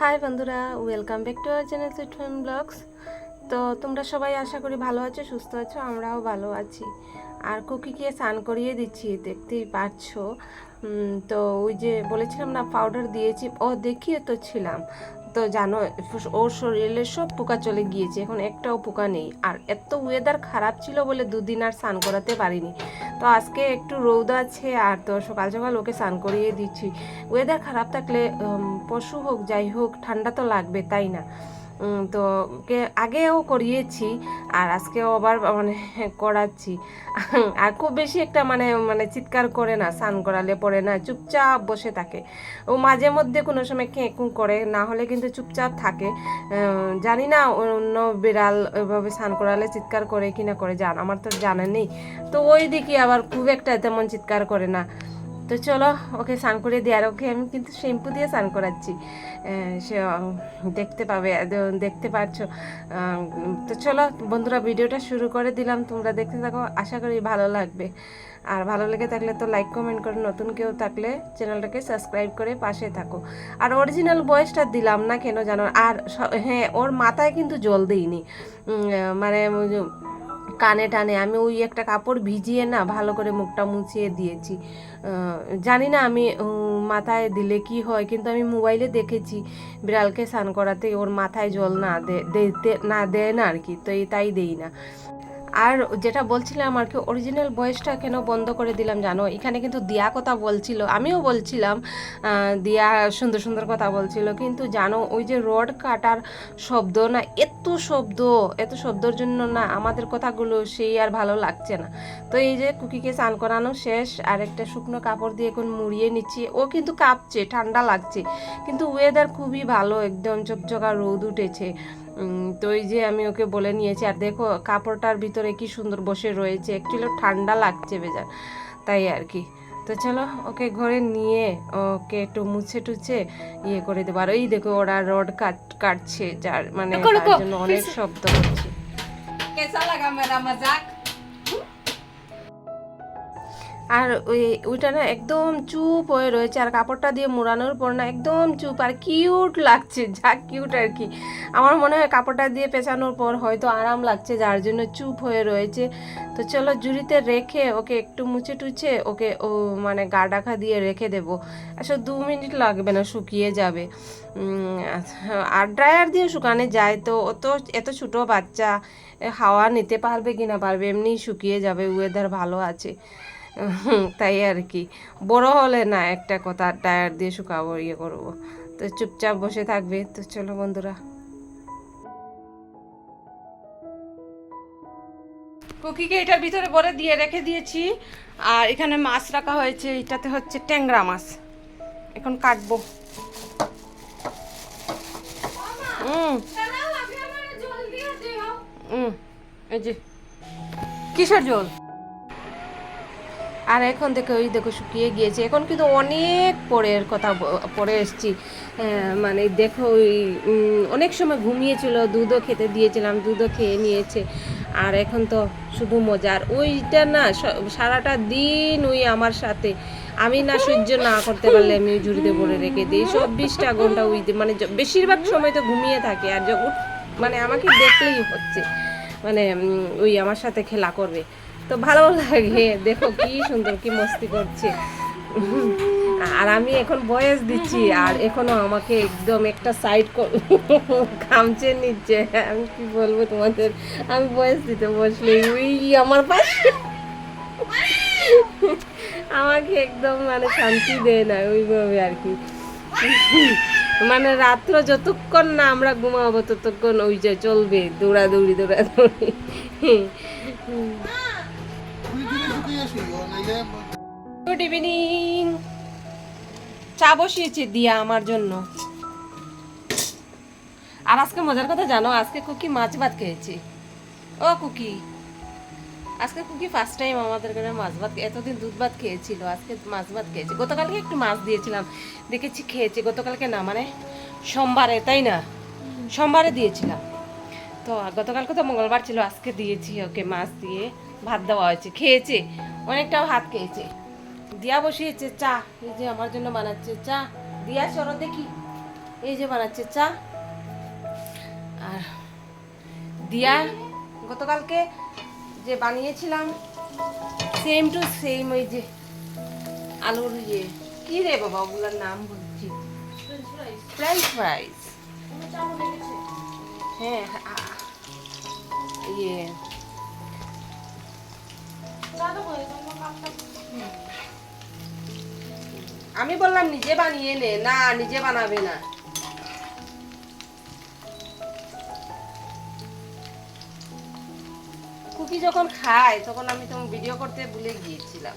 High বন্ধুরা welcome back to our channel Sweet Fam Vlogs তো তোমরা সবাই আশা করি ভালো আছো, সুস্থ আছো, আমরাও ভালো আছি। আর কুকিকে স্নান করিয়ে দিচ্ছি, দেখতেই পাচ্ছ তো ওই যে বলেছিলাম না পাউডার দিয়েছি। ও, দেখিয়ে তো ছিলাম। তো জানো ওর শরীরে সব পোকা চলে গিয়েছে, এখন একটাও পোকা নেই। আর এত ওয়েদার খারাপ ছিল বলে দুদিন আর স্নান করাতে পারিনি। তো আজকে একটু রৌদ আছে, আর তো সকাল সকাল ওকে স্নান করিয়ে দিচ্ছি। ওয়েদার খারাপ থাকলে পশু হোক, যাই হোক, ঠান্ডা তো লাগবে, তাই না? তো ওকে আগেও করিয়েছি আর আজকেও আবার মানে করাচ্ছি। আর খুব বেশি একটা মানে মানে চিৎকার করে না, স্নান করালে পরে না চুপচাপ বসে থাকে। ও মাঝে মধ্যে কোনো সময় কেঁকু করে, না হলে কিন্তু চুপচাপ থাকে। জানি না অন্য বিড়াল ওইভাবে স্নান করালে চিৎকার করে কি না করে, জান, আমার তো জানা নেই। তো ওই দিকে আবার খুব একটা তেমন চিৎকার করে না। তো চলো, ওকে স্নান করে দিয়ে আর ওকে আমি কিন্তু শ্যাম্পু দিয়ে স্নান করাচ্ছি। সে দেখতে পাবে দেখতে পাচ্ছ তো চলো, বন্ধুরা, ভিডিওটা শুরু করে দিলাম। তোমরা দেখতে থাকো, আশা করি ভালো লাগবে। আর ভালো লেগে থাকলে তো লাইক কমেন্ট করে নতুন কেউ থাকলে চ্যানেলটাকে সাবস্ক্রাইব করে পাশে থাকো। আর অরিজিনাল বয়েসটা দিলাম না কেন জানো? আর হ্যাঁ ওর মাথায় কিন্তু জল দিইনি। মানে কানে টানে। আমি ওই একটা কাপড় ভিজিয়ে না ভালো করে মুখটা মুছিয়ে দিয়েছি। জানি না আমি মাথায় দিলে কি হয়, কিন্তু আমি মোবাইলে দেখেছি বিড়ালকে স্নান করাতে ওর মাথায় জল না দে- দিতে না দেয় না আর কি, তো তাই দেই না। আর যেটা বলছিলাম আর কি অরিজিনাল বয়েসটা কেন বন্ধ করে দিলাম জানো? এখানে কিন্তু দিয়া কথা বলছিল, আমিও বলছিলাম দিয়া সুন্দর সুন্দর কথা বলছিল, কিন্তু জানো, ওই যে রড কাটার শব্দ না, এত শব্দ, এত শব্দর জন্য না আমাদের কথাগুলো সেই আর ভালো লাগছে না। তো এই যে কুকিকে স্নান করানো শেষ, আর একটা শুকনো কাপড় দিয়ে এখন মুড়িয়ে নিচ্ছি, ও কিন্তু কাঁপছে, ঠান্ডা লাগছে, কিন্তু ওয়েদার খুবই ভালো, একদম চকচকা রোদ উঠেছে। তো ওই যে আমি ওকে বলে নিয়েছি আর দেখো কাপড়টার ভিতরে কি সুন্দর বসে রয়েছে একচুয়ালি ঠান্ডা লাগছে বেজার। তাই আর কি। তো চলো ওকে ঘরে নিয়ে ওকে একটু মুছে টুছে ইয়ে করে দেবো। আর ওই দেখো ওরা রড কাট কাটছে যার মানে অনেক শব্দ হচ্ছে। কেসা লাগা মেরা মজাক? আর ওই ওইটা না একদম চুপ হয়ে রয়েছে, আর কাপড়টা দিয়ে মোড়ানোর পর না একদম চুপ, আর কিউট লাগছে, যা কিউট আর কি। আমার মনে হয় কাপড়টা দিয়ে পেঁচানোর পর হয়তো আরাম লাগছে, যার জন্য চুপ হয়ে রয়েছে। তো চলো জুড়িতে রেখে ওকে একটু মুছে টুছে ওকে ও মানে গা ডাকা দিয়ে রেখে দেবো। আসলে দু মিনিট লাগবে না, শুকিয়ে যাবে। আর ড্রায়ার দিয়ে শুকানো যায়, তো অত এত ছোটো বাচ্চা হাওয়া নিতে পারবে কি না পারবে এমনি শুকিয়ে যাবে ওয়েদার ভালো আছে। তাই আর কি। বড় হলে না একটা কথা টায়ার দিয়ে শুকাবো ইয়ে করব। তো চুপচাপ বসে থাকবে। তো চলো বন্ধুরা। কুকিকে এটার ভিতরে ভরে দিয়ে রেখে দিয়েছি। আর এখানে মাছ রাখা হয়েছে। এটাতে হচ্ছে ট্যাংরা মাছ। এখন কাটবো। হুম হুম এই যে। কিসের জল? আর এখন দেখো ওই দেখো শুকিয়ে গিয়েছে। এখন কিন্তু অনেক পরের কথা পরে এসছি। মানে দেখো ওই অনেক সময় ঘুমিয়েছিল, দুধও খেতে দিয়েছিলাম, দুধও খেয়ে নিয়েছে। আর এখন তো শুধু মজার ওইটা না সারাটা দিন ওই আমার সাথে। আমি না সহ্য না করতে পারলে আমি ঝুড়িতে ভরে রেখে দিই। চব্বিশটা ঘণ্টা ওই মানে বেশিরভাগ সময় তো ঘুমিয়ে থাকে। আর যখন মানে আমাকে দেখলেই হচ্ছে। মানে ওই আমার সাথে খেলা করবে। তো ভালো লাগে। দেখো কি সুন্দর, কি মস্তি করছে। আর আমি এখন বয়স দিচ্ছি, আর এখনও আমাকে একদম একটা সাইড খামচে নিচ্ছে আমি কি বলব তোমাদের? আমি বয়স দিতে বসলে ওই আমার পাশে। আমাকে একদম মানে শান্তি দেয় না, ওইভাবে আর কি। মানে রাত্র যতক্ষণ না আমরা ঘুমাবো, ততক্ষণ ওই যে চলবে, দৌড়াদৌড়ি দৌড়াদৌড়ি। গুড ইভিনিং চা বসিয়েছে দিয়া আমার জন্য। আর আজকে মজার কথা জানো, আজকে কুকি মাছ ভাত খেয়েছে। ও কুকি, আজকে কুকি ফার্স্ট টাইম আমাদের ঘরে মাছ ভাত, এতদিন দুধ ভাত খেয়েছিল, আজকে মাছ ভাত খেয়েছে। গতকালকে একটু মাছ দিয়েছিলাম, দেখেছি খেয়েছে, গতকালকে না মানে সোমবারে, তাই না? সোমবারে দিয়েছিলাম। তো গতকালকে তো মঙ্গলবার ছিল, আজকে দিয়েছি ওকে মাছ দিয়ে ভাত দেওয়া হয়েছে, খেয়েছে। অনেকটা ভাত খেয়েছে। দিয়া বসিয়েছে চা এই যে আমার জন্য বানাচ্ছে চা। দিয়া চলো দেখি এই যে বানাচ্ছে চা। আর দিয়া গতকালকে যে বানিয়েছিলাম সেম টু সেম ওই যে আলুর ইয়ে। কি রে বাবা ওগুলোর নাম বলছি। ফ্রেঞ্চ ফ্রাইস হ্যাঁ ইয়ে। আমি বললাম, নিজে বানিয়ে নে। না, নিজে বানাবে না। কুকি যখন খায়, তখন আমি তোমার ভিডিও করতে ভুলে গিয়েছিলাম।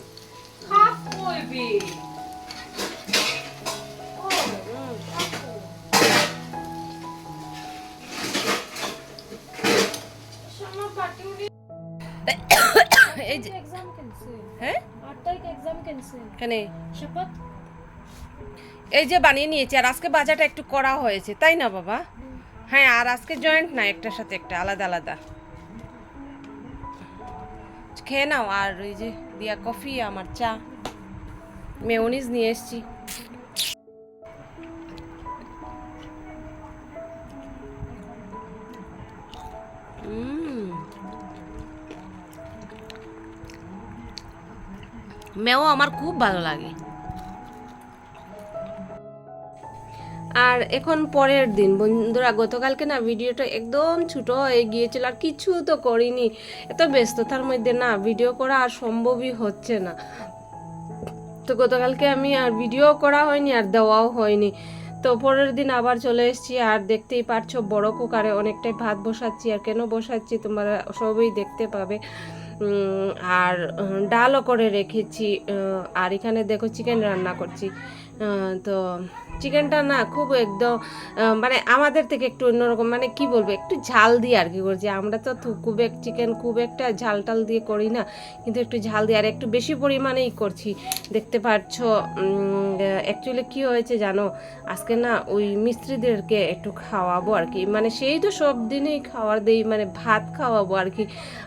এই যে বানিয়ে নিয়েছি আর আজকে বাজারটা একটু করা হয়েছে তাই না বাবা? হ্যাঁ আর আজকে জয়েন্ট না একটার সাথে একটা আলাদা আলাদা। খেয়ে নাও আর ওই যে দিয়া কফি আমার চা। মেয়নিজ নিয়ে এসছি। মেও আমার খুব ভালো লাগে। আর এখন পরের দিন, বন্ধুরা, গতকালকে না ভিডিওটা একদম ছোট হয়ে গিয়েছিল আর কিছু তো করিনি। এত ব্যস্ততার মধ্যে না ভিডিও করা আর সম্ভবই হচ্ছে না। তো গতকালকে আমি আর ভিডিও করা হয়নি আর দেওয়াও হয়নি। তো পরের দিন আবার চলে এসেছি আর দেখতেই পারছ বড় কুকারে অনেকটাই ভাত বসাচ্ছি আর কেন বসাচ্ছি তোমরা সবই দেখতে পাবে। আর ডালও করে রেখেছি আর এখানে দেখো চিকেন রান্না করছি। তো চিকেনটা না খুব একদম মানে আমাদের থেকে একটু অন্যরকম মানে কি বলব, একটু ঝাল দিয়ে আর কি করছি আমরা তো খুব এক চিকেন খুব একটা ঝাল টাল দিয়ে করি না, কিন্তু একটু ঝাল দিয়ে, আর একটু বেশি পরিমাণেই করছি। দেখতে পাচ্ছ অ্যাকচুয়ালি কি হয়েছে জানো? আজকে না ওই মিস্ত্রিদেরকে একটু খাওয়াবো আর কি। মানে সেই তো সব দিনেই খাওয়ার দেই মানে ভাত খাওয়াবো আর কি।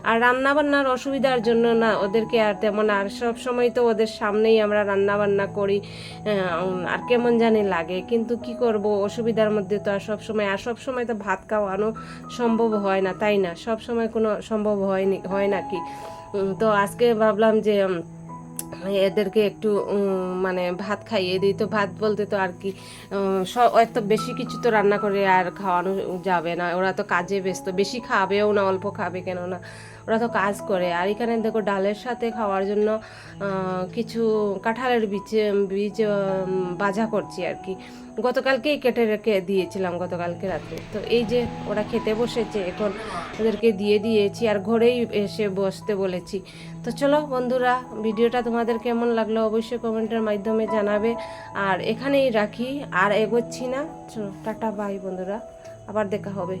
আর রান্না বান্নার অসুবিধার জন্য না ওদেরকে আর তেমন, আর সব সময় তো ওদের সামনেই আমরা রান্না বান্না করি আর কেমন জানি লাগে। কিন্তু কি করব? অসুবিধার মধ্যে তো আর সব সময় আর সব সময় তো ভাত খাওয়ানো সম্ভব হয় না, তাই না? সব সময় কোনো সম্ভব হয়নি, হয় নাকি তো আজকে ভাবলাম যে এদেরকে একটু মানে ভাত খাইয়ে দিই। তো ভাত বলতে তো আর কি এত বেশি কিছু তো রান্না করে আর খাওয়ানো যাবে না। ওরা তো কাজে ব্যস্ত। বেশি খাবেও না, অল্প খাবে কেন না ওরা তো কাজ করে। আর এখানে দেখো ডালের সাথে খাওয়ার জন্য কিছু কাঁঠালের বীজ বীজ বাজা করছি আর কি। গতকালকেই কেটে রেখে দিয়েছিলাম গতকালকে রাতে। তো এই যে ওরা খেতে বসেছে, এখন ওদেরকে দিয়ে দিয়েছি আর ঘরেই এসে বসতে বলেছি। তো চলো বন্ধুরা, ভিডিওটা তোমাদের কেমন লাগল অবশ্যই কমেন্টের মাধ্যমে জানাবে। আর এখানেই রাখি, আর এগোচ্ছি না। চলো, টাটা, বাই বন্ধুরা। আবার দেখা হবে।